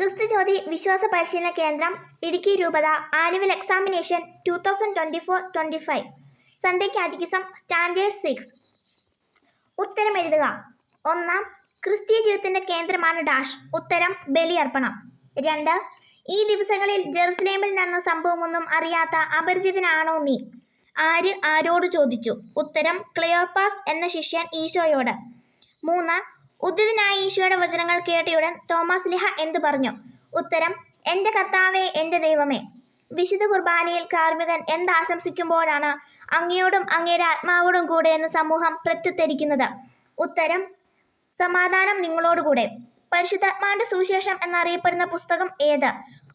ക്രിസ്തു ജ്യോതി വിശ്വാസ പരിശീലന കേന്ദ്രം ഇടുക്കി രൂപത annual examination two thousand twenty four twenty five Sunday catechism standard six ഉത്തരം എഴുതുക. ഒന്നാം ക്രിസ്തീയ ജീവിതത്തിന്റെ കേന്ദ്രമാണ് ഡാഷ്. ഉത്തരം ബലിയർപ്പണം. രണ്ട് ഈ ദിവസങ്ങളിൽ ജെറുസലേമിൽ നടന്ന സംഭവമൊന്നും അറിയാത്ത അപരിചിതനാണോ നീ? ആര് ആരോട് ചോദിച്ചു? ഉത്തരം ക്ലിയോപ്പാസ് എന്ന ശിഷ്യൻ ഈശോയോട്. മൂന്ന് ഉദ്ധിതനായ ഈശോയുടെ വചനങ്ങൾ കേട്ടയുടൻ തോമസ് ലിഹ എന്തു പറഞ്ഞു? ഉത്തരം എന്റെ കർത്താവേ എന്റെ ദൈവമേ വിശുദ്ധ കുർബാനയിൽ കാർമികൻ എന്താശംസിക്കുമ്പോഴാണ് അങ്ങയോടും അങ്ങയുടെ ആത്മാവോടും കൂടെ എന്ന് സമൂഹം പ്രത്യുത്തരിക്കുന്നത്? ഉത്തരം സമാധാനം നിങ്ങളോടുകൂടെ. പരിശുദ്ധാത്മാവിന്റെ സുവിശേഷം എന്നറിയപ്പെടുന്ന പുസ്തകം ഏത്?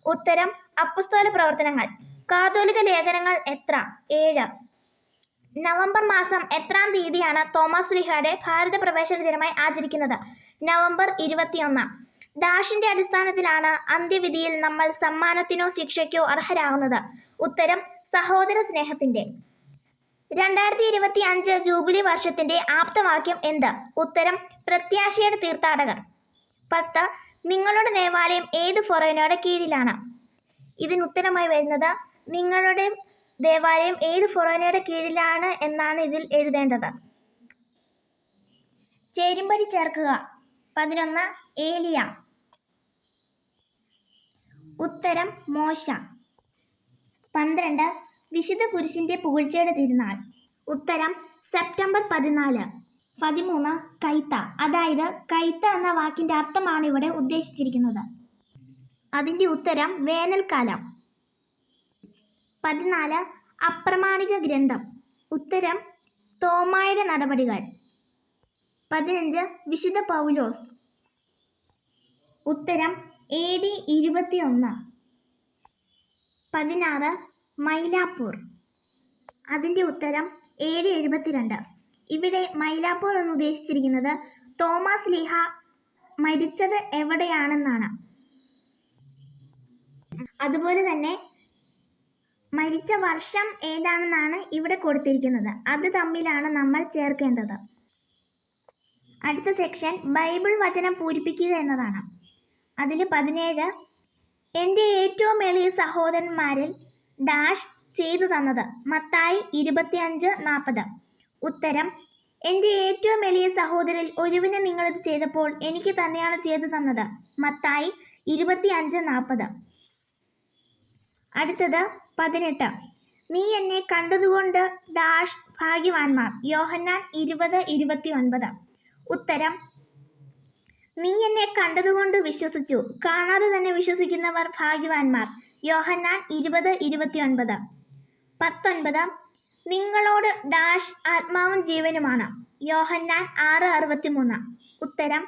ഉത്തരം അപ്പസ്തോല പ്രവർത്തനങ്ങൾ. കാതോലിക ലേഖനങ്ങൾ എത്ര? ഏഴ്. നവംബർ മാസം എത്രാം തീയതിയാണ് തോമസ് ലിഹയുടെ ഭാരത പ്രവേശന ദിനമായി ആചരിക്കുന്നത്? നവംബർ ഇരുപത്തിയൊന്ന്. ഡാഷിന്റെ അടിസ്ഥാനത്തിലാണ് അന്ത്യവിധിയിൽ നമ്മൾ സമ്മാനത്തിനോ ശിക്ഷയ്ക്കോ അർഹരാകുന്നത്. ഉത്തരം സഹോദര സ്നേഹത്തിന്റെ. രണ്ടായിരത്തി ഇരുപത്തി അഞ്ച് ജൂബിലി വർഷത്തിന്റെ ആപ്തവാക്യം എന്ത്? ഉത്തരം പ്രത്യാശയുടെ തീർത്ഥാടകർ. പത്ത് നിങ്ങളുടെ ദേവാലയം ഏത് ഫൊറോനയുടെ കീഴിലാണ്? ഇതിനുത്തരമായി വരുന്നത് നിങ്ങളുടെ ദേവാലയം ഏത് ഫൊറോനയുടെ കീഴിലാണ് എന്നാണ് ഇതിൽ എഴുതേണ്ടത്. ചേരുംപടി ചേർക്കുക. പതിനൊന്ന് ഏലിയ. ഉത്തരം മോശ. പന്ത്രണ്ട് വിശുദ്ധ കുരിശിന്റെ പുകഴ്ചയുടെ തിരുനാൾ. ഉത്തരം സെപ്റ്റംബർ പതിനാല്. പതിമൂന്ന് കൈത്ത. അതായത് കൈത്ത എന്ന വാക്കിന്റെ അർത്ഥമാണ് ഇവിടെ ഉദ്ദേശിച്ചിരിക്കുന്നത്. അതിന്റെ ഉത്തരം വേനൽക്കാലം. പതിനാല് അപ്രമാണിക ഗ്രന്ഥം. ഉത്തരം തോമായുടെ നടപടികൾ. പതിനഞ്ച് വിശുദ്ധ പൗലോസ്. ഉത്തരം എ ഡി ഇരുപത്തിയൊന്ന്. പതിനാറ് മൈലാപ്പൂർ. അതിന്റെ ഉത്തരം ഡി എഴുപത്തിരണ്ട്. ഇവിടെ മൈലാപ്പൂർ എന്ന് ഉദ്ദേശിച്ചിരിക്കുന്നത് തോമസ് ലീഹ മരിച്ചത് എവിടെയാണെന്നാണ്. അതുപോലെ തന്നെ മരിച്ച വർഷം ഏതാണെന്നാണ് ഇവിടെ കൊടുത്തിരിക്കുന്നത്. അത് തമ്മിലാണ് നമ്മൾ ചേർക്കേണ്ടത്. അടുത്ത സെക്ഷൻ ബൈബിൾ വചനം പൂരിപ്പിക്കുക എന്നതാണ്. അതിൽ പതിനേഴ് എന്റെ ഏറ്റവും എളിയ സഹോദരന്മാരിൽ ഡാഷ് ചെയ്തു തന്നത് മത്തായി ഇരുപത്തിയഞ്ച് നാൽപ്പത്. ഉത്തരം എന്റെ ഏറ്റവും എളിയ സഹോദരിൽ ഒരുവിനെ നിങ്ങളിത് ചെയ്തപ്പോൾ എനിക്ക് തന്നെയാണ് ചെയ്തു തന്നത് മത്തായി ഇരുപത്തിയഞ്ച് നാൽപ്പത്. അടുത്തത് പതിനെട്ട്. നീ എന്നെ കണ്ടതുകൊണ്ട് ഡാഷ് ഭാഗ്യവാന്മാർ. യോഹന്നാൻ ഇരുപത് ഇരുപത്തി ഒൻപത് ഉത്തരം നീ എന്നെ കണ്ടതുകൊണ്ട് വിശ്വസിച്ചു. കാണാതെ തന്നെ വിശ്വസിക്കുന്നവർ ഭാഗ്യവാന്മാർ. യോഹന്നാൻ ഇരുപത് ഇരുപത്തി ഒൻപത് പത്തൊൻപത് നിങ്ങളോട് ഡാഷ് ആത്മാവും ജീവനുമാണ്. യോഹന്നാൻ ആറ് അറുപത്തിമൂന്ന്. ഉത്തരം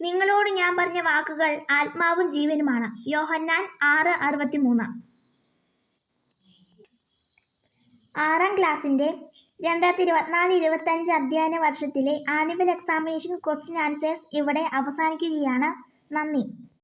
നിങ്ങളോട് ഞാൻ പറഞ്ഞ വാക്കുകൾ ആത്മാവും ജീവനുമാണ്. യോഹന്നാൻ ആറ് അറുപത്തിമൂന്ന്. ആറാം ക്ലാസ്സിന്റെ രണ്ടായിരത്തി ഇരുപത്തിനാല് ഇരുപത്തഞ്ച് അധ്യയന വർഷത്തിലെ ആനുവൽ എക്സാമിനേഷൻ ക്വസ്റ്റ്യൻ ആൻസേഴ്സ് ഇവിടെ അവസാനിക്കുകയാണ്. നന്ദി.